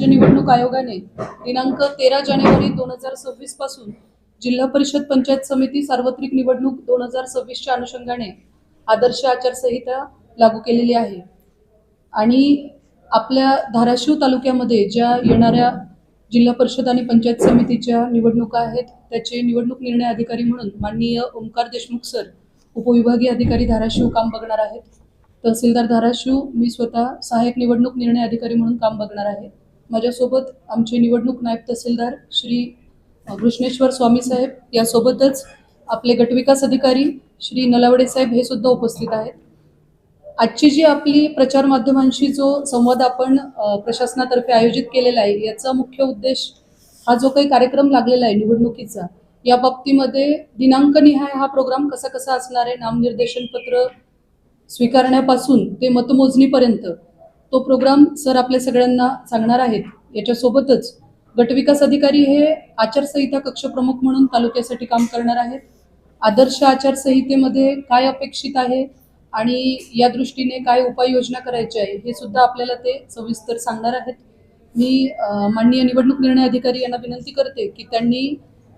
राज्य निवडणूक आयोगाने दिनांक तेरा जानेवारी दोन हजार सव्वीसपासून जिल्हा परिषद पंचायत समिती सार्वत्रिक निवडणूक दोन हजार सव्वीसच्या अनुषंगाने आदर्श आचारसंहिता लागू केलेली आहे. आणि आपल्या धाराशिव तालुक्यामध्ये ज्या येणाऱ्या जिल्हा परिषद आणि पंचायत समितीच्या निवडणुका आहेत त्याचे निवडणूक निर्णय अधिकारी म्हणून माननीय ओंकार देशमुख सर उपविभागीय अधिकारी धाराशिव काम बघणार आहेत. तहसीलदार धाराशिव मी स्वतः सहाय्यक निवडणूक निर्णय अधिकारी म्हणून काम बघणार आहे. माझ्यासोबत आमचे निवडणूक नायब तहसीलदार श्री कृष्णेश्वर स्वामी साहेब यासोबतच आपले गटविकास अधिकारी श्री नलावडे साहेब हे सुद्धा उपस्थित आहेत. आजची जी आपली प्रचार माध्यमांशी जो संवाद आपण प्रशासनातर्फे आयोजित केलेला आहे याचा मुख्य उद्देश हा जो काही कार्यक्रम लागलेला आहे निवडणुकीचा या बाबतीमध्ये दिनांकनिहाय हा प्रोग्राम कसा कसा असणार आहे नामनिर्देशन पत्र स्वीकारण्यापासून ते मतमोजणीपर्यंत तो प्रोग्राम सर आपल्या सगळ्यांना सांगणार आहेत. याच्यासोबतच गटविकास अधिकारी हे आचारसंहिता कक्षप्रमुख म्हणून तालुक्यासाठी काम करणार आहेत. आदर्श आचारसंहितेमध्ये काय अपेक्षित आहे आणि या दृष्टीने काय उपाययोजना करायच्या आहे हे सुद्धा आपल्याला ते सविस्तर सांगणार आहेत. मी माननीय निवडणूक निर्णय अधिकारी यांना विनंती करते की त्यांनी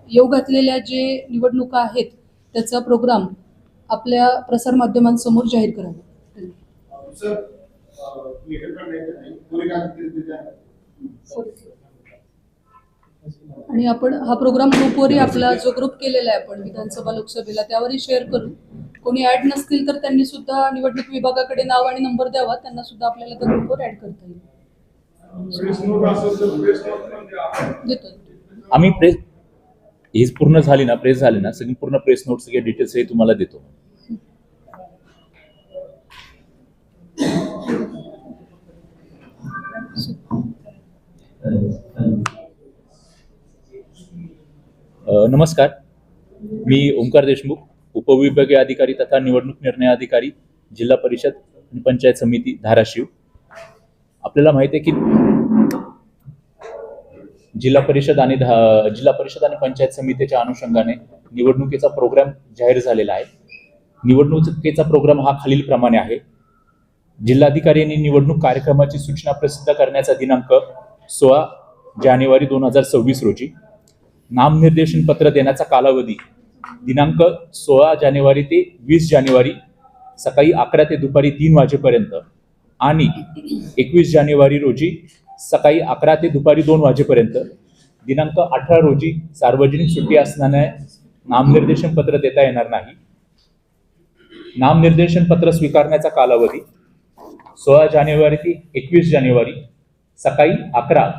येऊ घातलेल्या जे निवडणुका आहेत त्याचा प्रोग्राम आपल्या प्रसारमाध्यमांसमोर जाहीर करावा. आणि आपण हा प्रोग्राम ग्रुपवरही आपला जो ग्रुप केलेला आहे आपण विधानसभा लोकसभेला त्यावरही शेअर करू. कोणी ऍड नसतील तर त्यांनी सुद्धा निवडणूक विभागाकडे नाव आणि नंबर द्यावा. त्यांना सुद्धा आपल्याला त्या ग्रुपवर ऍड करता येईल. द्या. देतो. आम्ही प्रेस हीच पूर्ण झाली ना प्रेस झाली ना सगळी पूर्ण प्रेस नोट सगळे डिटेल्स हे तुम्हाला देतो. नमस्कार. मी ओंकार देशमुख उपविभागीय अधिकारी तथा निवडणूक निर्णय अधिकारी जिल्हा परिषद आणि पंचायत समिती धाराशिव. आपल्याला माहिती आहे की जिल्हा परिषद आणि धा- जिल्हा परिषद आणि पंचायत समितीच्या अनुषंगाने निवडणुकीचा प्रोग्राम जाहीर झालेला आहे. निवडणुकीचा प्रोग्राम हा खालीलप्रमाणे आहे. जिल्हाधिकारी यांनी निवडणूक कार्यक्रमाची सूचना प्रसिद्ध करण्याचा दिनांक सोळा जानेवारी दोन हजार सव्वीस रोजी नामनिर्देशन पत्र देण्याचा कालावधी दिनांक सोळा जानेवारी ते वीस जानेवारी सकाळी अकरा ते दुपारी तीन वाजेपर्यंत आणि एकवीस जानेवारी रोजी सकाळी अकरा ते दुपारी दोन वाजेपर्यंत दिनांक अठरा रोजी सार्वजनिक सुट्टी असल्याने नामनिर्देशन पत्र देता येणार नाही. नामनिर्देशन पत्र स्वीकारण्याचा कालावधी सोळा जानेवारी ते एकवीस जानेवारी सकाळी अकरा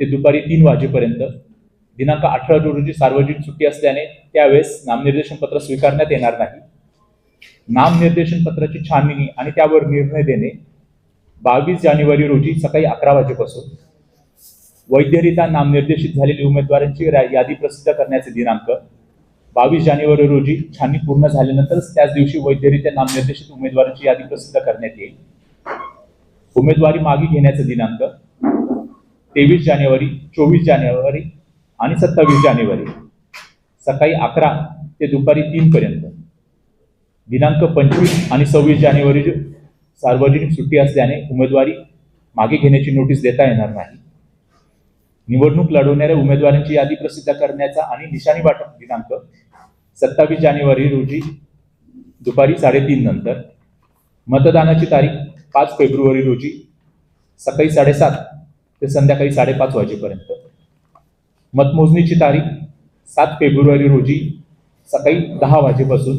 ते दुपारी तीन वाजेपर्यंत. दिनांक अठरा रोजी सार्वजनिक सुट्टी असल्याने त्यावेळेस नामनिर्देशन पत्र स्वीकारण्यात येणार नाही. नामनिर्देशन पत्राची छाननी आणि त्यावर निर्णय देणे बावीस जानेवारी रोजी सकाळी अकरा वाजेपासून. वैद्यरित्या नामनिर्देशित झालेली उमेदवारांची यादी प्रसिद्ध करण्याचे दिनांक बावीस जानेवारी रोजी छाननी पूर्ण झाल्यानंतर त्याच दिवशी वैद्यरित्या नामनिर्देशित उमेदवारांची यादी प्रसिद्ध करण्यात येईल. उमेदवारी मागे घेण्याचा दिनांक तेवीस जानेवारी चोवीस जानेवारी आणि सत्तावीस जानेवारी. सकाळी अकरा ते दुपारी तीनपर्यंत दिनांक पंचवीस आणि सव्वीस जानेवारी सार्वजनिक सुट्टी असल्याने उमेदवारी मागे घेण्याची नोटीस देता येणार नाही. निवडणूक लढवणाऱ्या उमेदवारांची यादी प्रसिद्ध करण्याचा आणि निशाणी वाटप दिनांक सत्तावीस जानेवारी रोजी दुपारी साडेतीन नंतर. मतदानाची तारीख पाच फेब्रुवारी रोजी सकाळी साडेसात ते संध्याकाळी साडेपाच वाजेपर्यंत. मतमोजणीची तारीख सात फेब्रुवारी रोजी सकाळी दहा वाजेपासून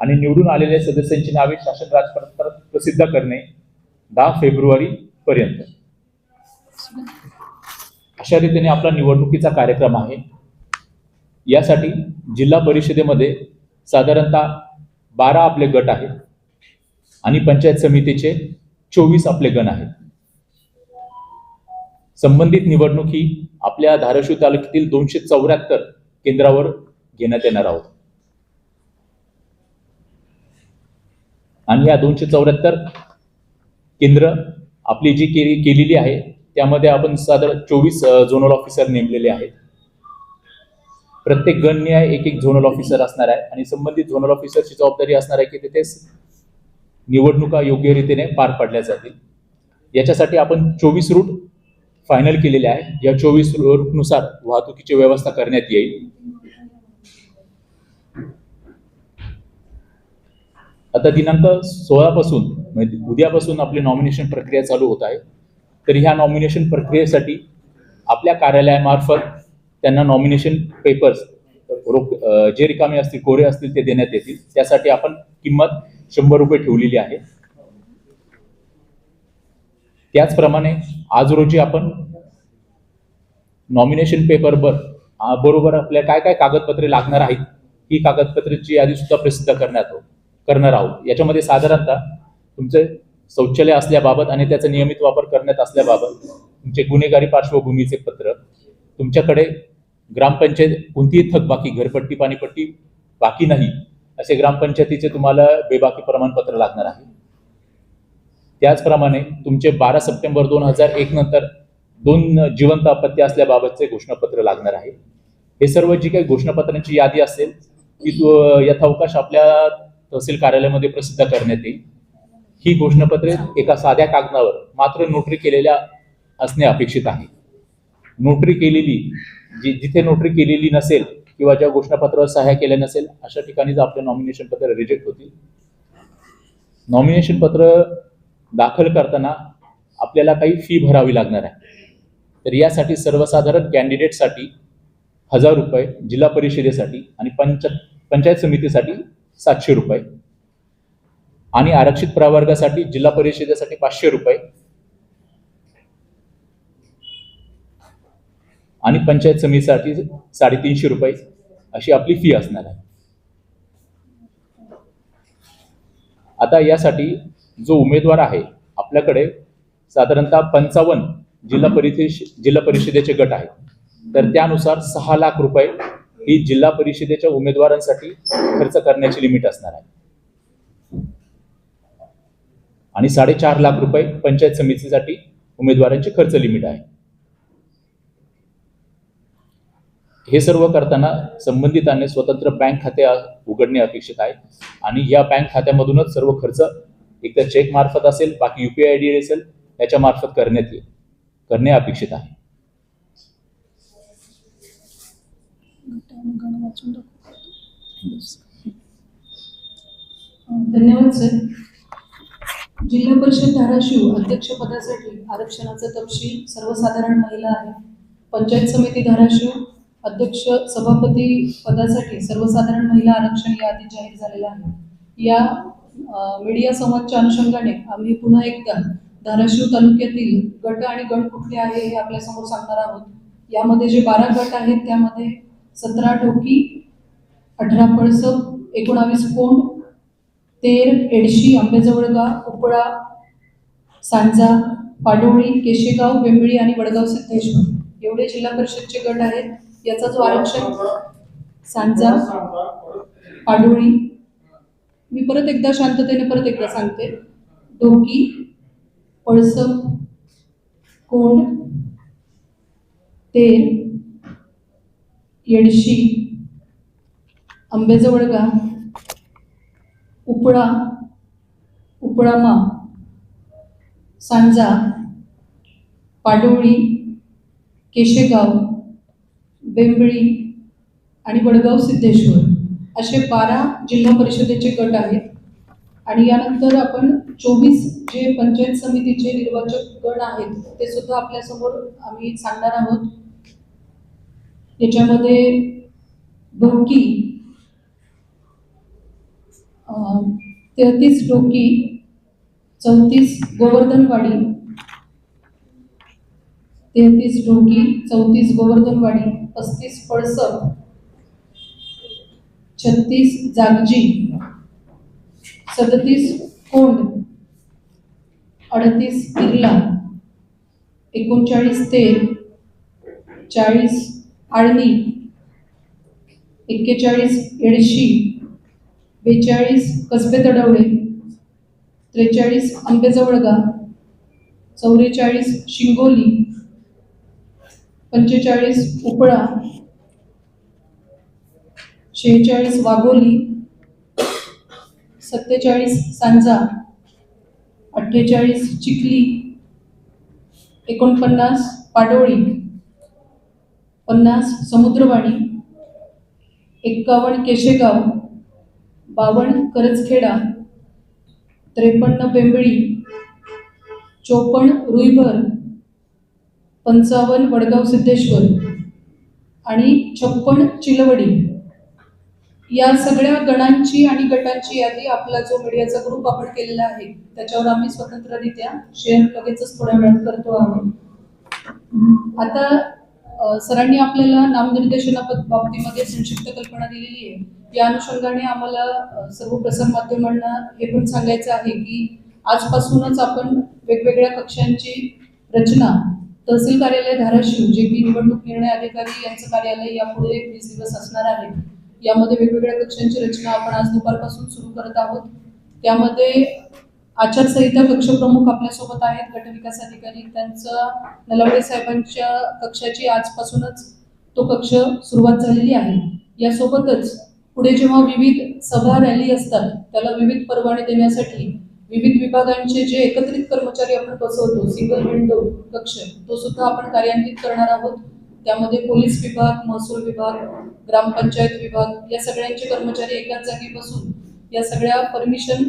आणि निवडून आलेल्या सदस्यांची नावे शासन राजपत्रात प्रसिद्ध करणे दहा फेब्रुवारी पर्यंत. अशा रीतीने आपला निवडणुकीचा कार्यक्रम आहे. यासाठी जिल्हा परिषदेमध्ये साधारणतः बारा आपले गट आहेत आणि पंचायत समितीचे चोवीस आपले गण आहेत. संबंधित निवडणूक ही आपल्या धाराशिव तालुक्यातील दोनशे चौऱ्याहत्तर केंद्रावर घेण्यात येणार आहोत. आणि या दोनशे चौऱ्याहत्तर केंद्र आपली जी केली केलेली आहे त्यामध्ये आपण साधारण चोवीस झोनल ऑफिसर नेमलेले आहेत. प्रत्येक गणनीय एक एक झोनल ऑफिसर असणार आहे आणि संबंधित झोनल ऑफिसरची जबाबदारी असणार आहे की तिथे निवडणुका योग्य रीतीने पार पाडल्या जातील. याच्यासाठी आपण चोवीस रूट फायनल केलेल्या आहे. या चोवीसनुसार वाहतुकीची व्यवस्था करण्यात येईल. आता दिनांक सोळा पासून म्हणजे उद्यापासून आपली नॉमिनेशन प्रक्रिया चालू होत आहे. तर ह्या नॉमिनेशन प्रक्रियेसाठी आपल्या कार्यालयामार्फत त्यांना नॉमिनेशन पेपर्स रोख जे रिकामे असतील कोरे असतील ते देण्यात येतील. त्यासाठी आपण किंमत शंभर रुपये ठेवलेली आहे. त्याचप्रमाणे आज रोजी आपण नॉमिनेशन पेपर बर बरोबर आपल्या काय काय कागदपत्रे लागणार आहेत ही कागदपत्रेची यादी सुद्धा प्रसिद्ध करण्यात करणार आहोत. याच्यामध्ये साधारणतः तुमचे शौचालय असल्याबाबत आणि त्याचा नियमित वापर करण्यात असल्याबाबत तुमचे गुन्हेगारी पार्श्वभूमीचे पत्र तुमच्याकडे ग्रामपंचायत कोणतीही थकबाकी घरपट्टी पाणीपट्टी बाकी नाही असे ग्रामपंचायतीचे तुम्हाला बेबाकी प्रमाणपत्र लागणार आहे. त्याचप्रमाणे तुमचे बारा सप्टेंबर दोन हजार एक नंतर दोन जिवंत अपत्य असल्याबाबतचे घोषणापत्र लागणार आहे. हे सर्व जी काही घोषणापत्रांची यादी असेल ती यथावकाश आपल्या तहसील कार्यालयामध्ये प्रसिद्ध करण्यात येईल. ही घोषणापत्रे एका साध्या कागदावर मात्र नोटरी केलेल्या असणे अपेक्षित आहे. नोटरी केलेली जी जिथे नोटरी केलेली नसेल किंवा ज्या घोषणापत्रावर सहाय्य केल्या नसेल अशा ठिकाणी आपले नॉमिनेशन पत्र रिजेक्ट होतील. नॉमिनेशन पत्र दाखल करताना आपल्याला काही फी भरावी लागणार आहे. तर यासाठी सर्वसाधारण कॅन्डिडेटसाठी हजार रुपये जिल्हा परिषदेसाठी आणि पंच पंचायत समितीसाठी सातशे रुपये. आणि आरक्षित प्रवर्गासाठी जिल्हा परिषदेसाठी पाचशे रुपये. आणि पंचायत समितीसाठी साडेतीनशे रुपये अशी आपली फी असणार आहे. आता यासाठी जो उमेदवार आहे आपल्याकडे साधारणतः पंचावन्न जिल्हा परिषद जिल्हा परिषदेचे गट आहेत. तर त्यानुसार सहा लाख रुपये ही जिल्हा परिषदेच्या उमेदवारांसाठी खर्च करण्याची लिमिट असणार आहे. आणि साडेचार लाख रुपये पंचायत समितीसाठी उमेदवारांची खर्च लिमिट आहे. हे सर्व करताना संबंधितांनी स्वतंत्र बँक खाते उघडणे अपेक्षित आहे. आणि या बँक खात्यामधूनच सर्व खर्च एकतर चेक मार्फत असेल बाकी युपीआय आय डी असेल याच्या मार्फत करण्यात येईल. करणे अपेक्षित आहे. धन्यवाद सर जिल्हा परिषद धाराशिव अध्यक्षपदासाठी आरक्षणाचा तपशील सर्वसाधारण महिला आहे. पंचायत समिती धाराशिव अध्यक्ष सभापती पदासाठी सर्वसाधारण महिला आरक्षण यादी जाहीर झालेलं आहे. या मीडियासमोरच्या मीडिया अनुषंगाने आम्ही पुन्हा एकदा धाराशिव तालुक्यातील गट आणि गट कुठले आहे हे आपल्यासमोर सांगणार आहोत. यामध्ये जे बारा गट आहेत त्यामध्ये सतरा ढोकी अठरा पळसप एकोणावीस कोंड तेर एडशी आंबेजवळगा उपळा सांजा पाडोळी केशेगाव बेंबळी आणि वडगाव सिद्धेश्वर. एवढे जिल्हा परिषदचे गट आहेत. याचा जो आरक्षण सांजा पाडोळी मी परत एकदा शांततेने परत एकदा सांगते. डोकी पळसप कोंड तेल येडशी आंबेजवळगा उपळा उपळामा सांजा पाडोळी केशेगाव बेंबळी आणि वडगाव सिद्धेश्वर. असे बारा जिल्हा परिषदेचे गट आहेत. आणि यानंतर आपण चोवीस जे पंचायत समितीचे निर्वाचक गण आहेत ते सुद्धा आपल्यासमोर आम्ही सांगणार आहोत. याच्यामध्ये डोकी तेहतीस डोकी चौतीस गोवर्धनवाडी तेहतीस डोकी चौतीस गोवर्धनवाडी पस्तीस पळसप छत्तीस जागजी. सदतीस कोंड. अडतीस किर्ला एकोणचाळीस तेर चाळीस आळणी. एक्केचाळीस एडशी बेचाळीस कसबे तडवळे त्रेचाळीस आंबेजवळगा चौवेचाळीस शिंगोली. पंचेचाळीस उपळा. शेहेचाळीस वाघोली सत्तेचाळीस सांजा अठ्ठेचाळीस चिखली एकोणपन्नास पाडोळी पन्नास समुद्रवाणी एक्कावन्न केशेगाव बावन्न करजखेडा त्रेपन्न बेंबळी चोपन्न रुईभर पंचावन्न वडगाव सिद्धेश्वर आणि छप्पन चिलवडी. या सगळ्या गणांची आणि गटांची यादी आपला जो मीडियाचा ग्रुप आपण केलेला आहे त्याच्यावर आम्ही स्वतंत्ररित्या शेअर लगेचच थोड्या वेळात करतो आहोत. आता सरांनी आपल्याला नामनिर्देशना बाबतीमध्ये संक्षिप्त कल्पना दिलेली आहे. या अनुषंगाने आम्हाला सर्व प्रसार माध्यमांना हे पण सांगायचं आहे की आजपासूनच आपण वेगवेगळ्या कक्षांची रचना तहसील कार्यालय धाराशिव जे की निवडणूक निर्णय अधिकारी यांचं कार्यालय यापुढे वीस दिवस असणार आहे यामध्ये वेगवेगळ्या कक्षांची रचना आपण आज दुपारपासून सुरू करत आहोत. त्यामध्ये आचारसंहिता कक्षप्रमुख आपल्यासोबत आहेत. गटविकास अधिकारी त्यांचं नलवडे साहेबांच्या कक्षाची आजपासूनच तो कक्ष सुरुवात झालेली आहे. यासोबतच पुढे जेव्हा विविध सभा रॅली असतात त्याला विविध परवाने देण्यासाठी विविध विभागांचे जे एकत्रित कर्मचारी आपण बसवतो सिंगल विंडो कक्ष तो सुद्धा आपण कार्यान्वित करणार आहोत. त्यामध्ये पोलीस विभाग महसूल विभाग ग्रामपंचायत विभाग या सगळ्यांचे कर्मचारी एकाच जागी बसून या सगळ्या परमिशन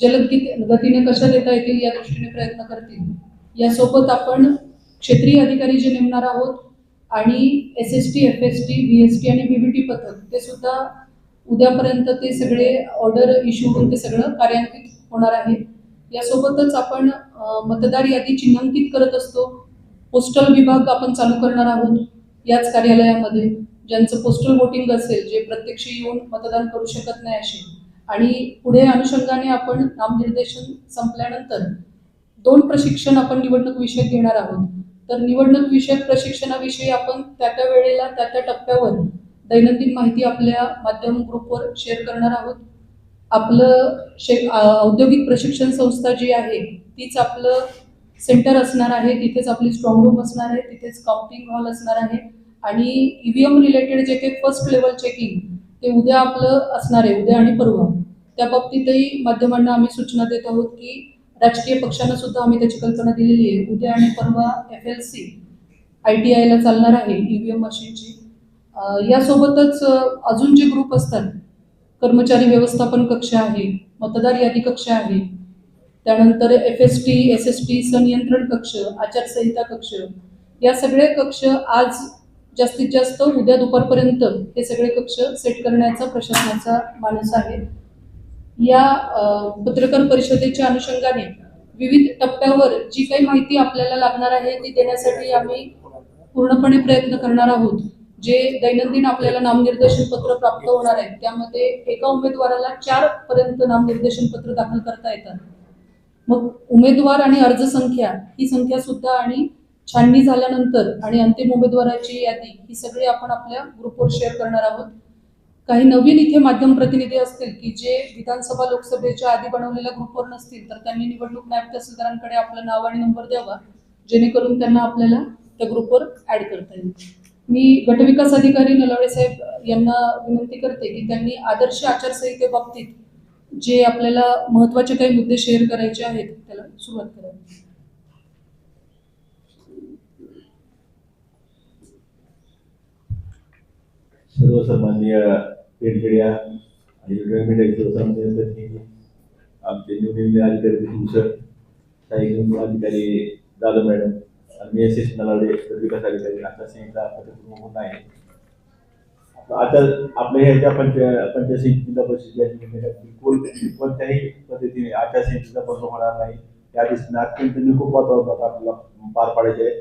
जलद गतीने कशा देता येतील या दृष्टीने प्रयत्न करतील. यासोबत आपण क्षेत्रीय अधिकारी जे नेमणार आहोत आणि S S T F S T V S T आणि बीबीटी पथक ते सुद्धा उद्यापर्यंत ते सगळे ऑर्डर इश्यू होऊन ते सगळं कार्यान्वित होणार आहे. यासोबतच आपण मतदार यादी चिन्हांकित करत असतो. पोस्टल विभाग आपण चालू करणार आहोत याच कार्यालयामध्ये ज्यांचं पोस्टल वोटिंग असेल जे प्रत्यक्ष येऊन मतदान करू शकत नाही असे. आणि पुढे अनुषंगाने आपण नामनिर्देशन संपल्यानंतर दोन प्रशिक्षण आपण निवडणूक विषयक घेणार आहोत. तर निवडणूक विषयक प्रशिक्षणाविषयी आपण त्या त्या वेळेला त्या त्या टप्प्यावर दैनंदिन माहिती आपल्या माध्यम ग्रुपवर शेअर करणार आहोत. आपलं शे औद्योगिक प्रशिक्षण संस्था जी आहे तीच आपलं सेंटर असणार आहे तिथेच आपली स्ट्रॉंग रूम असणार आहे तिथेच काउंटिंग हॉल असणार आहे आणि ईव्हीएम रिलेटेड जे काही फर्स्ट लेवल चेकिंग ते उद्या आपलं असणार आहे उद्या आणि परवा. त्या बाबतीतही माध्यमांना आम्ही सूचना देत आहोत की राजकीय पक्षांना सुद्धा आम्ही त्याची कल्पना दिलेली आहे. उद्या आणि परवा F L C I T आयला चालणार आहे ईव्हीएम मशीनची. यासोबतच अजून जे ग्रुप असतात कर्मचारी व्यवस्थापन कक्ष आहे मतदार यादी कक्ष आहे त्यानंतर F S T S S T संनियंत्रण कक्ष आचारसंहिता कक्ष या सगळे कक्ष आज जास्तीत जास्त उद्या दुपारपर्यंत हे सगळे कक्ष सेट करण्याचा प्रशासनाचा माणूस आहे. या पत्रकार परिषदेच्या अनुषंगाने विविध टप्प्यावर जी काही माहिती आपल्याला लागणार आहे ती देण्यासाठी आम्ही पूर्णपणे प्रयत्न करणार आहोत. जे दैनंदिन आपल्याला नामनिर्देशन पत्र प्राप्त होणार आहेत त्यामध्ये एका उमेदवाराला चार पर्यंत नामनिर्देशन पत्र दाखल करता येतात. मग उमेदवार आणि अर्ज संख्या ही संख्या सुद्धा आणि छाननी झाल्यानंतर आणि अंतिम उमेदवाराची यादी ही सगळी आपण आपल्या ग्रुपवर शेअर करणार आहोत. काही नवीन इथे माध्यम प्रतिनिधी असतील की जे विधानसभा लोकसभेच्या आधी बनवलेल्या ग्रुपवर नसतील तर त्यांनी निवडणूक नायब तहसीलदारांकडे आपलं नाव आणि नंबर द्यावा जेणेकरून त्यांना आपल्याला त्या ग्रुपवर ऍड करता येईल. मी गटविकास अधिकारी नलवडे साहेब यांना विनंती करते की त्यांनी आदर्श आचारसंहितेबाबतीत जे आपल्याला महत्त्वाचे काही मुद्दे शेअर करायचे आहेत त्याला सुरुवात करावी सर्वसामान्य पेडखेड्या आणि आमचे निवडलेले अधिकारी भूषण काही अधिकारी जाधव मॅडम आणि मी एस एस नलावडे विकास अधिकारी आता संहिता आहे आता आपल्या ह्याच्या पंच पंचायत जिल्हा परिषद बिलकुल कोणत्याही पद्धतीने आचारसंहितेचा बंद होणार नाही. त्या दृष्टीने अत्यंत निकोप वातावरणात आपल्याला पार पाडायचे आहे.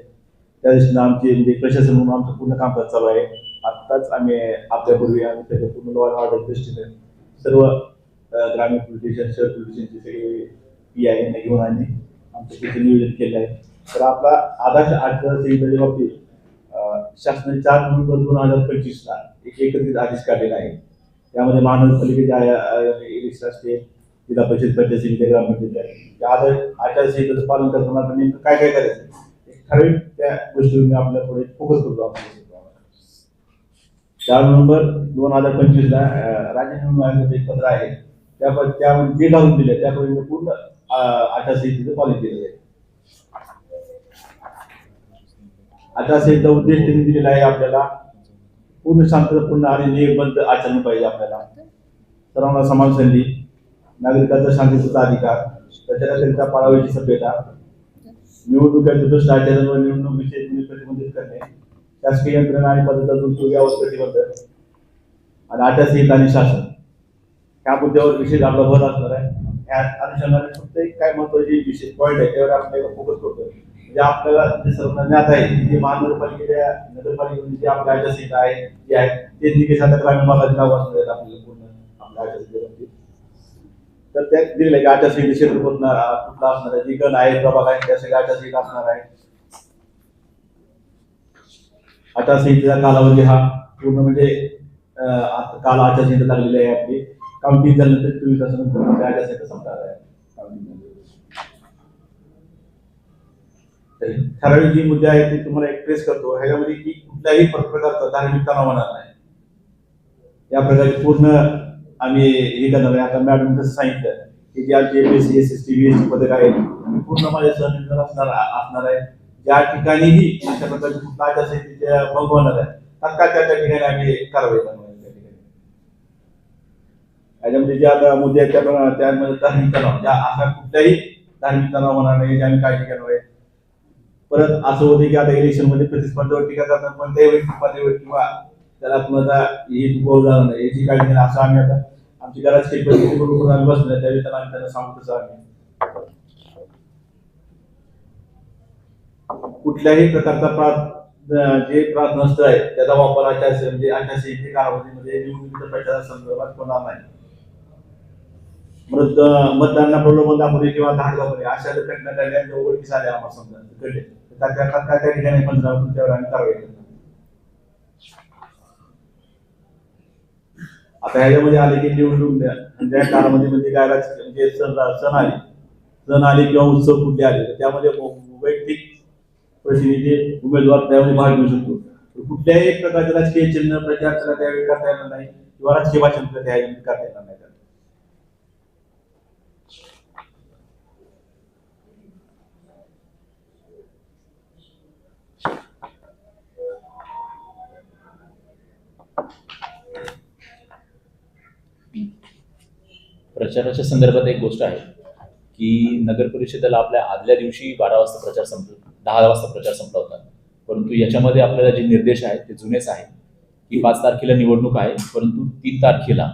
त्या दृष्टीने आमचे म्हणजे प्रशासन म्हणून आमचं पूर्ण कामकाज चालू आहे. आत्ताच आम्ही आपल्यापूर्वी आम्ही त्याच्या पूर्ण लॉ ऑर्डर दृष्टीने सर्व ग्रामीण पोलीस स्टेशन शहर पोलीस स्टेशनचे सगळे पी आय यांना घेऊन आम्ही आमचं त्याचं नियोजन केलं आहे. तर आपला आदर्श आचारसंहितेच्या बाबतीत शासनाने चार नोव्हेंबर दोन हजार पंचवीसला एक एकत्रित आदेश काढलेला आहे. त्यामध्ये महानगरपालिकेचे इलेक्शन असते जिल्हा परिषद पंचायत समिती ग्रामपंचायत आहे. त्या आधार आचारसंहितेचं पालन करताना आपण नेमकं काय काय करायचं? ठराविक त्या गोष्टीवर मी आपल्याला थोडे फोकस करतो आपण. चार नोव्हेंबर दोन हजार पंचवीसला अं, राज्य निवडणूक आयोगाचं एक पत्र आहे. त्या त्या त्यामध्ये जे लावून दिले त्यापर्यंत पूर्ण आचारसंहितेचं पालन केलं आहे. आचारसंहिता उद्देश त्यांनी दिलेला आहे आपल्याला. पूर्ण शांततापूर्ण आणि नियमबद्ध आचरण पाहिजे आपल्याला. सर्वांना समान संधी. नागरिकांचा शांततेचा अधिकार. प्रचाराकरिता पाळावयाची सभ्यता. निवडणुकीचे भ्रष्टाचार व निवडणूक विषय प्रतिबंधित करणे. शासकीय यंत्रणा आणि पद्धतीतून सुव्यवस्थ प्रतिबंध आणि आचारसंहिता आणि शासन. ह्या मुद्द्यावर विशेष आपला भर असणार आहे. ह्या अनुषंगाने फक्त एक काय महत्त्वाचे विशेष पॉईंट आहे त्यावर आपण फोकस करतो जे आपल्याला जे सर्व ज्ञात आहे जे महानगरपालिकेच्या नगरपालिकेमध्ये जे आपल्या आचारसंहिता आहे जे आहे ते निकेश आता ग्रामीण भागात नाव असणार आपल्याला पूर्ण आपल्या आचारसंहितेमध्ये तर त्यात दिलेलं आहे की आचारसंहिता क्षेत्र कुठला कुठला असणार आहे जी गण आहे प्रभाग आहे त्या सगळ्या आचारसंहिता असणार आहे. आचारसंहितेचा कालावधी हा पूर्ण म्हणजे काल आचारसंहिता लागलेली आहे आपली. काउंटिंग झाल्यानंतर चोवीस तासानंतर आचारसंहिता संपणार आहे. Counting झाल्यानंतर. तर ठराविक जी मुद्दे आहेत ते तुम्हाला एक्सप्रेस करतो. ह्याच्यामध्ये की कुठल्याही प्रकारचा धार्मिक तणाव होणार नाही. या प्रकारचे पूर्ण आम्ही हे करणार आहे. आता मॅडम जसं सांगितलं की जे आमचे M S C S S T B S T पदक आहेत पूर्ण माझ्या सहनिर्धार असणार असणार आहे. ज्या ठिकाणीही अशा प्रकारची कुठला आचारसंहितेच्या भंग होणार आहे. तत्काळ त्या त्या ठिकाणी आम्ही कारवाई करणार आहे त्या ठिकाणी. याच्यामध्ये जे आता मुद्दे आहेत त्या त्यामध्ये धार्मिक तणाव. ज्या असा कुठल्याही धार्मिक तणाव होणार नाही याची आम्ही काळजी घेणार आहे. परत असं होते की आता इलेक्शनमध्ये प्रतिस्पर्धेवर टीका करतात पण व्यक्ती पातळीवर किंवा त्याला कुणाचा ही दुखावलं जाणार नाही याची काळजी नाही असं आम्ही आता आमची घराची परिस्थिती बरोबर आम्ही बसलो त्यावेळी त्याला आम्ही त्यांना सांगू तसं आम्ही. कुठल्याही प्रकारचा प्रार्थ जे प्रार्थनास्थळ आहे त्याचा वापर आचार म्हणजे आचारसंहिते कालावधीमध्ये निवडणुकीच्या प्रचारा संदर्भात होणार नाही. मृत मतदारांना प्रलोभन दाखवणे किंवा धाक दाखवणे अशा घटना घडल्या उघडकीस आल्या आम्हाला समजा. घडले त्या- त्या- त्या त्या ठिकाणी पंचनामा त्यावर आम्ही कारवाई करतो आता ह्याच्यामध्ये आले की निवडणूक द्या- काळामध्ये म्हणजे काय राजकीय म्हणजे सण सण आले. सण आले किंवा उत्सव कुठले आले तर त्यामध्ये वैयक्तिक प्रतिनिधी उमेदवार त्यामध्ये भाग घेऊ शकतो. कुठल्याही प्रकारचे राजकीय चिन्ह प्रचार त्यावेळी करता येणार नाही. किंवा राजकीय भाषण करता येणार नाही. प्रचाराच्या संदर्भात एक गोष्ट आहे की नगर परिषदेला आपल्या आदल्या दिवशी बारा वाजता प्रचार संपला दहा वाजता प्रचार संपला होता. परंतु याच्यामध्ये आपल्याला जे निर्देश आहेत ते जुनेच आहेत. की पाच तारखेला निवडणूक आहे परंतु तीन तारखेला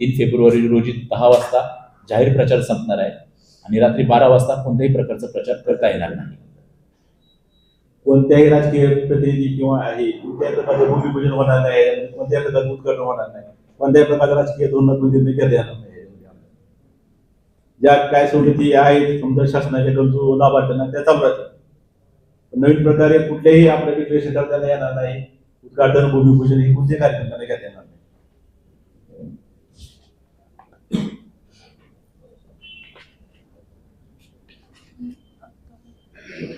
तीन फेब्रुवारी रोजी दहा वाजता जाहीर प्रचार संपणार आहे आणि रात्री बारा वाजता कोणत्याही प्रकारचा प्रचार करता येणार नाही. कोणत्याही राजकीय प्रतिनिधी किंवा आहे कोणत्याही प्रकारचं भूमिपूजन होणार नाही कोणत्याही प्रकारचं उत्करण होणार नाही कोणत्याही प्रकारचं राजकीय धोरणात्मक निर्णय घेता येणार नाही. ज्या काय सवलती आहेत समजा शासनाच्या गरजू लाभार्थ्यांना त्या चालू नवीन प्रकारे कुठल्याही आपल्या मित्र क्षेत्रात त्यांना येणार नाही. उद्घाटन भूमिपूजन हे कोणते कार्यक्रम त्यांना घेता येणार नाही.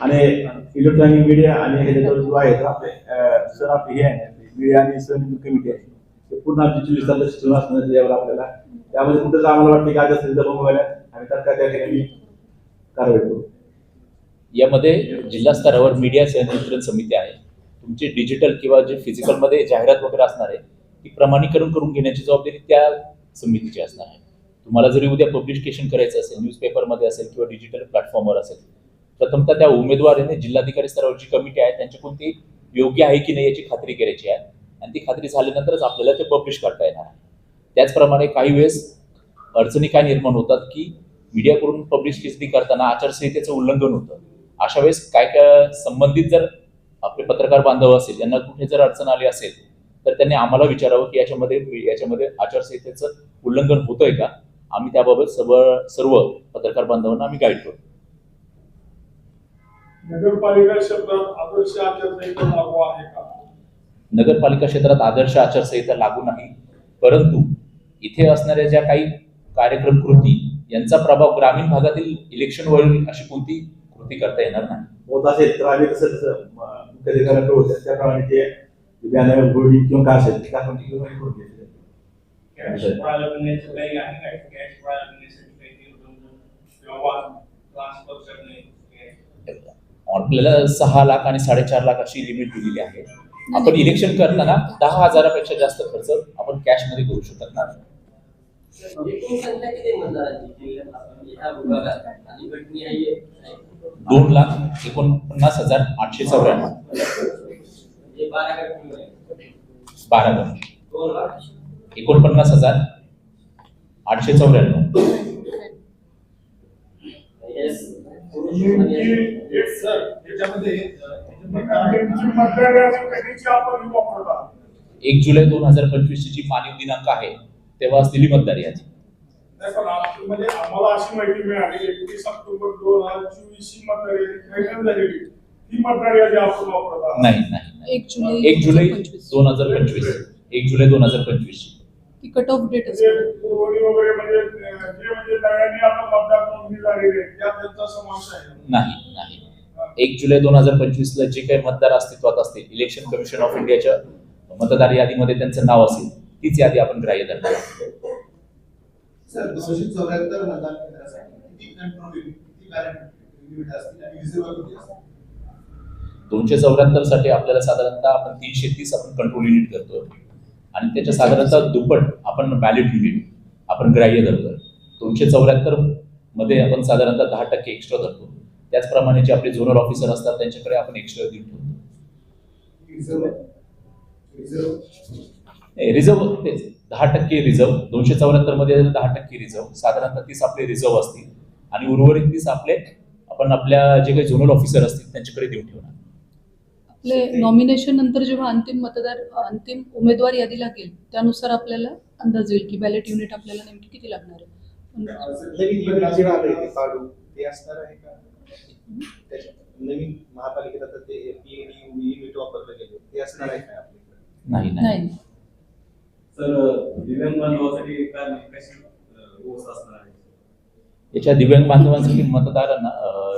आणि इलेक्ट्रॉनिक मीडिया आणि ह्याच्यावर जो आहे आपले सर आपले हे आहे मीडिया आणि सर कमिटी आहे ते पूर्ण आमची चोवीस तास शिक्षण असणार त्याच्यावर आपल्याला त्यामध्ये कुठं आम्हाला वाटतं की आज असेल तर बघू आणि तात्काळ त्या ठिकाणी कारवाई करू? यामध्ये जिल्हा स्तरावर मीडिया नियंत्रण समिती आहे. तुमची डिजिटल किंवा जे फिजिकलमध्ये जाहिरात वगैरे असणार आहे ती प्रमाणीकरण करून घेण्याची जबाबदारी त्या समितीची असणार आहे. तुम्हाला जरी उद्या पब्लिकेशन करायचं असेल न्यूजपेपरमध्ये असेल किंवा डिजिटल प्लॅटफॉर्मवर असेल प्रथमतः त्या उमेदवाराने जिल्हाधिकारी स्तरावरची कमिटी आहे त्यांची कोणती योग्य आहे की नाही याची खात्री करायची आहे. आणि ती खात्री झाल्यानंतरच आपल्याला ते पब्लिश करता येणार आहे. त्याचप्रमाणे काही वेळेस अडचणी काय निर्माण होतात की मीडियाकडून पब्लिसिटी करताना आचारसंहितेचं उल्लंघन होतं. अशा वेळेस काय काय संबंधित जर आपले पत्रकार बांधव असेल यांना कुठे जर अडचण आली असेल तर त्यांनी आम्हाला विचारावं की याच्यामध्ये याच्यामध्ये आचारसंहितेचं उल्लंघन होतंय का? आम्ही त्याबाबत सर्व सर्व पत्रकार बांधवांना आम्ही गाईड करू नगरपालिका क्षेत्रात आदर्श आचारसंहिता लागू आहे का? नगरपालिका क्षेत्रात आदर्श आचारसंहिता लागू नाही. परंतु इथे असणाऱ्या ज्या काही कार्यक्रम कृती यांचा प्रभाव ग्रामीण भागातील इलेक्शनवरील अशी कोणती कृती करता येणार नाही? होत असेल तर आम्ही कसं कसं त्याप्रमाणे ते बॅनर किंवा काय असेल ते आपण शकणे आपल्याला सहा लाख आणि साडेचार लाख अशी लिमिट दिलेली आहे. आपण इलेक्शन करताना दहा हजारापेक्षा जास्त खर्च आपण कॅशमध्ये करू शकत नाही. दोन लाख एकोणपन्नास हजार आठशे चौऱ्याण्णव. बारा गट एकोणपन्नास हजार आठशे चौऱ्याण्णव. एक जुलै दोन हजार पंचवीस ची मानव दिनांक आहे. मतदार यादी. आप- म्हणजे आम्हाला अशी माहिती मिळाली एकवीस ऑक्टोबर दोन हजार चोवीस ही मतदार यादी फायनल झालेली? ही मतदार यादी आपण वापरता नाही नाही नाही. एक जुलै एक जुलै 2025. दोन हजार पंचवीस. एक जुलै दोन हजार पंचवीस ती कट ऑफ डेट असते. वगैरे म्हणजे जे म्हणजे नव्याने आता मतदार नोंदणी झालेली आहे त्यात त्यांचा समावेश आहे. नाही नाही. एक जुलै दोन हजार पंचवीस ला जे काही मतदार अस्तित्वात असतील इलेक्शन कमिशन ऑफ इंडियाच्या मतदार यादीमध्ये त्यांचं नाव असेल. तीच यादी आपण ग्राह्य धरणार आहोत. दोनशे चौऱ्याहत्तर युनिट युनिटसाठी आपल्याला साधारणतः आपण तीनशे तीस आपण कंट्रोल युनिट करतो आणि त्याच्या साधारणतः दुप्पट आपण बॅलेट युनिट आपण ग्राह्य धरतो दोनशे चौऱ्याहत्तरमध्ये आपण साधारणतः दहा टक्के एक्स्ट्रा धरतो. त्याचप्रमाणे जे आपले झोनल ऑफिसर असतात त्यांच्याकडे आपण एक्स्ट्रा देऊन ठेवतो रिझर्व्ह रिझर्व्ह रिझर्व तेच दहा टक्के रिझर्व दोनशे चौऱ्याहत्तरमध्ये दहा टक्के रिझर्व साधारणतः तीस आपले रिझर्व असतील. आणि उर्वरित तीस आपले आपण आपल्या जे काही झोनल ऑफिसर असतील त्यांच्याकडे देऊन ठेवणार. आपले नॉमिनेशन नंतर जेव्हा अंतिम मतदार अंतिम उमेदवार यादी लागेल त्यानुसार आपल्याला अंदाज येईल की बॅलेट युनिट आपल्याला नेमकी किती लागणार आहे. नवीन ते असणार आहे का? त्याच्यात नवीन महापालिकेत आता ते पीएडी युनिट वापरलं गेले. ते असणार आहे का आपल्याकडे? नाही. नाही. दिव्यांग बांधवासाठी काय म्हणजे कशी व्यवस्था असणार आहे? याच्या दिव्यांग बांधवांसाठी मतदारांना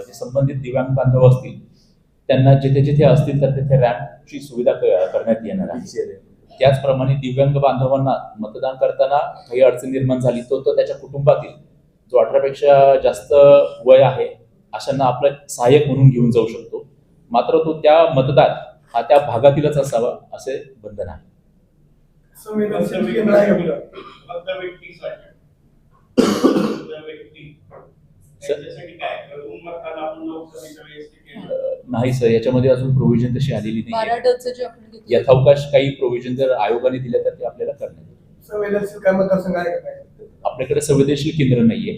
जे संबंधित दिव्यांग बांधव असतील त्यांना जिथे जिथे असतील तर तिथे रॅम्पची सुविधा करण्यात येणार आहे. त्याचप्रमाणे दिव्यांग बांधवांना मतदान करताना काही अडचण निर्माण झाली तो तो त्याच्या कुटुंबातील जो अठरापेक्षा जास्त वय आहे अशांना आपलं सहाय्यक म्हणून घेऊन जाऊ शकतो. मात्र तो त्या मतदार हा त्या भागातीलच असावा असे बंधन आहे. नाही सर याच्यामध्ये अजून प्रोव्हिजन तशी आलेली नाही डचं जे आपण घेतलं यथावकाश काही प्रोव्हिजन जर आयोगाने दिले तर ते आपल्याला करण्यात आपल्याकडे संवेदनशील केंद्र नाहीये.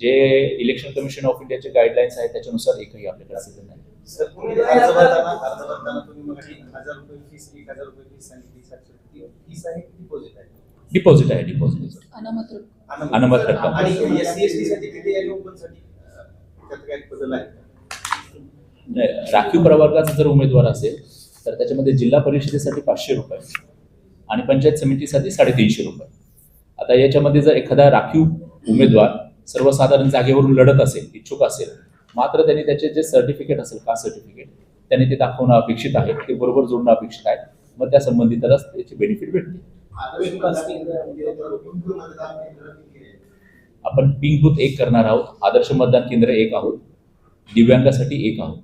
जे इलेक्शन कमिशन ऑफ इंडियाचे गाईडलाईन्स आहेत त्याच्यानुसार एकही आपल्याकडे नाही. सर तुम्ही अर्ज भरताना अर्ज भरताना तुम्ही मग हजार रुपये फीस एक हजार रुपये फीस सांगितली सातशे रुपये फीस आहे की डिपॉझिट आहे डिपॉझिट आहे डिपॉझिट अनामत रक्कम. अनामत रक्कम. आणि एस सी एस टी साठी किती आहे ओपनसाठी अं, त्यात काय बदल आहे का? राखीव प्रवर्गाचा जर उमेदवार असेल तर त्याच्यामध्ये जिल्हा परिषदेसाठी पाचशे रुपये आणि पंचायत समितीसाठी साडेतीनशे रुपये आता याच्यामध्ये जर एखादा राखीव उमेदवार सर्वसाधारण जागेवरून लढत असेल इच्छुक असेल मात्र त्यांनी त्याचे जे सर्टिफिकेट असेल कास्ट सर्टिफिकेट त्यांनी ते दाखवणं अपेक्षित आहे. ते बरोबर जोडणं अपेक्षित आहे. मग त्या संबंधितालाच त्याची बेनिफिट भेटते आपण पिंक बूथ एक करणार आहोत. आदर्श मतदान केंद्र एक आहोत. दिव्यांगासाठी एक आहोत.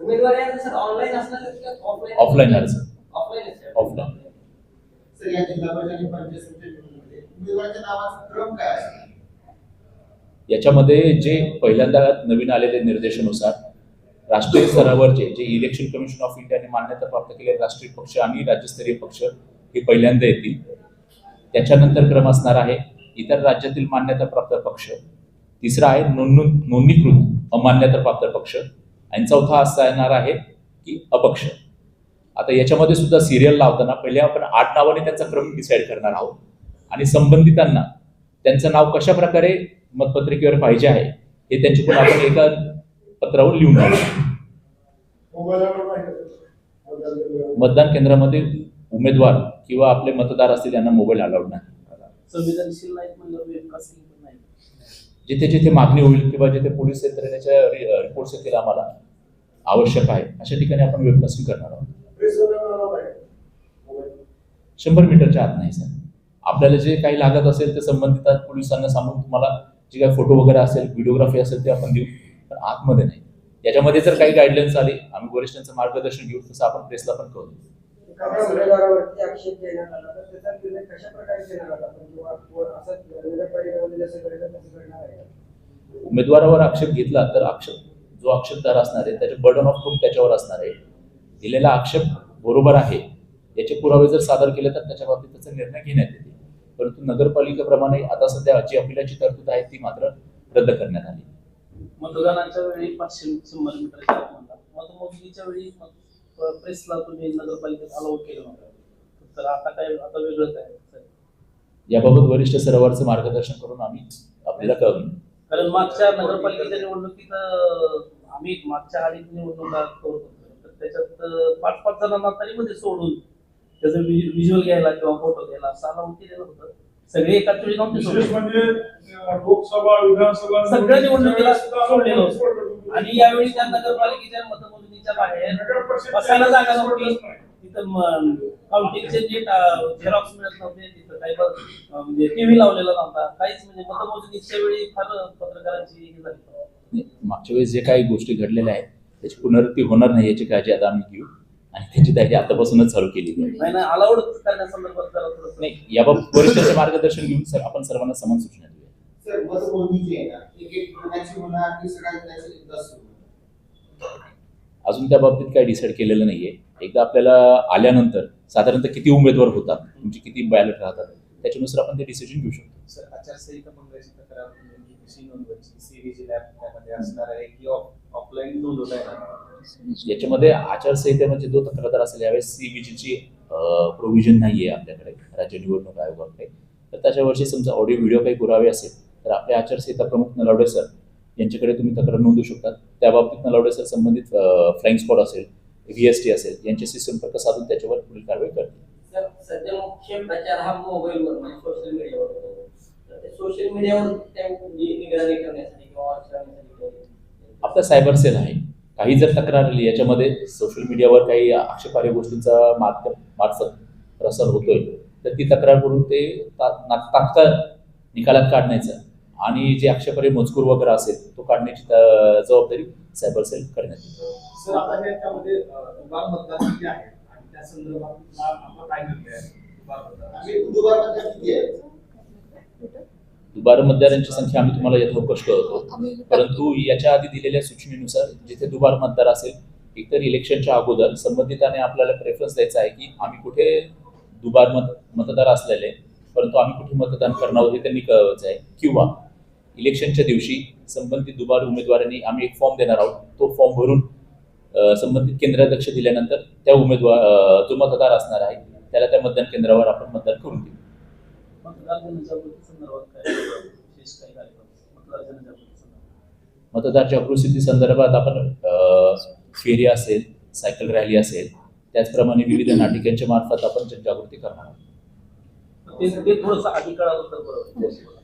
अर्ज ऑफलाईन ऑफलाईन अर्ज ऑफलाईन याच्यामध्ये जे पहिल्यांदा नवीन आलेले निर्देशानुसार राष्ट्रीय स्तरावरचे जे इलेक्शन कमिशन ऑफ इंडियाने मान्यता प्राप्त केलेले राष्ट्रीय पक्ष आणि राज्यस्तरीय पक्ष हे पहिल्यांदा येतील. त्याच्यानंतर क्रम असणार आहे इतर राज्यातील मान्यता प्राप्त पक्ष. तिसरा आहे नोंद नोंदणीकृत अमान्यता प्राप्त पक्ष. आणि चौथा असा येणार आहे की अपक्ष. आता याच्यामध्ये सुद्धा सिरियल लावताना पहिले आपण आठ नावाने त्यांचा क्रम डिसाईड करणार आहोत. आणि संबंधितांना त्यांचं नाव कशा प्रकारे मतपत्रिकेवर पाहिजे आहे हे त्यांच्याकडून आपण एका पत्रावर लिहून. मतदान केंद्रामध्ये उमेदवार किंवा आपले मतदार असतील यांना मोबाईल अलाउड नाही जिथे जिथे मागणी होईल किंवा जिथे पोलीस यंत्रणेच्या रिपोर्ट्स येतील आम्हाला आवश्यक आहे अशा ठिकाणी आपण वेबकास्टिंग करणार आहोत. शंभर मीटरच्या आत नाही सर आपल्याला जे काही लागत असेल ते संबंधित पोलिसांना सांगून तुम्हाला जे काही फोटो वगैरे असेल व्हिडिओग्राफी असेल ते आपण देऊ. पण आतमध्ये नाही. याच्यामध्ये जर काही गाईडलाईन्स आले आम्ही वरिष्ठांचं मार्गदर्शन घेऊ तसं आपण प्रेसला पण कळू? उमेदवारावर आक्षेप घेतला तर आक्षेप जो आक्षेपदार असणार आहे त्याचे बर्डन ऑफ प्रूफ त्याच्यावर असणार आहे. दिलेला आक्षेप बरोबर आहे. याचे पुरावे जर सादर केले तर त्याच्या बाबतीत त्याचा निर्णय घेण्यात येईल परंतु नगरपालिकेप्रमाणे आता सध्या जी अपिलाची तरतूद आहे ती मात्र रद्द करण्यात आली. मतदानाच्या वेळी पाचशे शंभर मीटरच्या आतमध्ये. मतमोजणीच्या वेळी मग प्रेसला तुम्ही नगरपालिकेत अलाउड केलं तर आता काय आता वेगळंच आहे. याबाबत वरिष्ठ सरोवरचं मार्गदर्शन करून आम्ही आपल्याला कळवू कारण मागच्या नगरपालिकेच्या निवडणुकीत आम्ही मागच्या आडीत निवडणुका करत होतो. तर त्याच्यात पाच पाच जणांना तरी मध्ये सोडून त्याचं व्हिज्युअल घ्यायला किंवा फोटो घ्यायला असं अलाउड केलेलं होतं सगळे एकाच वेळी नव्हते विशेष सोडले. म्हणजे अं, लोकसभा विधानसभा सगळ्या निवडणुकीला सोडलेलं होतं. आणि यावेळी त्या नगरपालिकेच्या मतमोजणीच्या बाहेर नगर परिषद बसायला जागा नव्हती सोडलंच नाही. तिथं काउंटिंगचे जे झेरॉक्स मिळत नव्हते तिथं काही अं, म्हणजे टीव्ही लावलेला नव्हता काहीच म्हणजे मतमोजणीच्या वेळी फार पत्रकारांची हे झाली मागच्या वेळेस जे काही गोष्टी घडलेल्या आहेत त्याची पुनरावृत्ती होणार नाही याची काळजी आता आम्ही घेऊ आणि त्याची तयारी आतापासूनच चालू केलेली आहे. नाही नाही अलाउड करण्यासंदर्भात जरा थोडंसं नाही याबाबत वरिष्ठांचे मार्गदर्शन घेऊन सर आपण सर्वांना समान सूचना देऊया. सर सुरू? अजून त्या बाबतीत काही डिसाईड केलेलं नाहीये. एकदा आपल्याला आल्यानंतर साधारणतः किती उमेदवार होतात तुमची किती बॅलेट राहतात त्याच्यानुसार आपण ते डिसिजन घेऊ शकतो. कशी नोंदवायची सीव्हीजी लॅब त्यामध्ये असणार आहे की ऑफलाईन नोंदवता येणार याच्यामध्ये आचारसंहितेमध्ये जो तक्रारदार असेल यावेळेस सीबीजीची प्रोव्हिजन नाहीये आपल्याकडे राज्य निवडणूक आयोगाकडे. तर त्याच्यावरची समजा ऑडिओ व्हिडिओ काही पुरावे असेल तर आपले आचारसंहिता प्रमुख नलावडे सर यांच्याकडे तुम्ही तक्रार नोंदवू शकता. त्या बाबतीत नलावडे सर संबंधित फ्लाईंग स्पॉट असेल व्ही एस टी असेल यांच्याशी संपर्क साधून त्याच्यावर पुढील कारवाई करतील. सध्या मुख्य प्रचार हा मोबाईलवर म्हणजे सोशल मीडियावर सोशल मीडियावर आपला सायबर सेल आहे. काही जर तक्रार आली याच्यामध्ये सोशल मीडियावर काही आक्षेपार्ह गोष्टींचा माध्यम मार्फत प्रसार होतोय तर ती तक्रार करून ते तात्काळ निकालात काढण्याचं आणि जे आक्षेपार्ह मजकूर वगैरे असेल तो काढण्याची जबाबदारी सायबर सेल करण्यात येईल. सर आता याच्यामध्ये दुबार मतदारांची संख्या आम्ही तुम्हाला यथोकश कळवतो. आम्ही परंतु याच्या आधी दिलेल्या सूचनेनुसार जिथे दुबार मतदार असेल एकतर इलेक्शनच्या अगोदर संबंधिताने आपल्याला प्रेफरन्स द्यायचा आहे की आम्ही कुठे दुबार मत मतदार असलेले परंतु आम्ही कुठे मतदान करणार आहोत हे त्यांनी कळवायचं आहे. किंवा इलेक्शनच्या दिवशी संबंधित दुबार उमेदवारांनी आम्ही एक फॉर्म देणार आहोत तो फॉर्म भरून संबंधित केंद्राध्यक्ष दिल्यानंतर त्या उमेदवार जो मतदार असणार आहे त्याला त्या मतदान केंद्रावर आपण मतदान करून देऊ. मतदार जागृती संदर्भात आपण फेरी असेल सायकल रॅली असेल त्याचप्रमाणे विविध नाटिकांच्या मार्फत आपण जनजागृती करणार आहोत.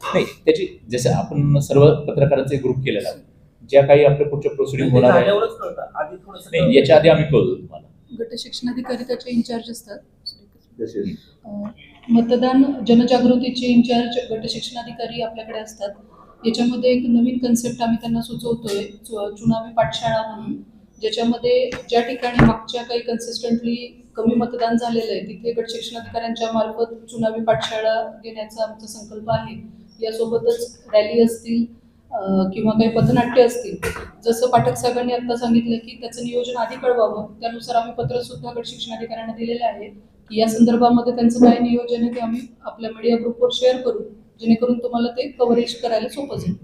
नाही त्याची जसं आपण सर्व पत्रकारांचे ग्रुप केलेला आहे ज्या काही आपल्या पुढच्या प्रोसिडिंग ते होणार आहे याच्या आधी आम्ही कळू तुम्हाला. गट शिक्षणाधिकारी त्याचे इंचार्ज असतात. मतदान जनजागृतीचे इन्चार्ज गट शिक्षणाधिकारी आपल्याकडे असतात. याच्यामध्ये एक नवीन कन्सेप्ट आम्ही त्यांना सुचवतोय चुनावी पाठशाळा म्हणून ज्याच्यामध्ये ज्या ठिकाणी मागच्या काही कन्सिस्टंटली कमी मतदान झालेलं आहे तिथे गट शिक्षणाधिकाऱ्यांच्या मार्फत चुनावी पाठशाळा घेण्याचा आमचा संकल्प आहे. यासोबतच रॅली असतील किंवा काही पथनाट्य असतील जसं पाठक साहेबांनी आता सांगितलं की त्याचं नियोजन आधी कळवावं त्यानुसार आम्ही पत्र सुद्धा गट शिक्षणाधिकाऱ्यांना दिलेलं आहे. की या संदर्भामध्ये त्यांचं काय नियोजन आहे ते आम्ही आपल्या मीडिया ग्रुपवर शेअर करू. जेणेकरून तुम्हाला ते कव्हरेज करायला सोपं जाईल.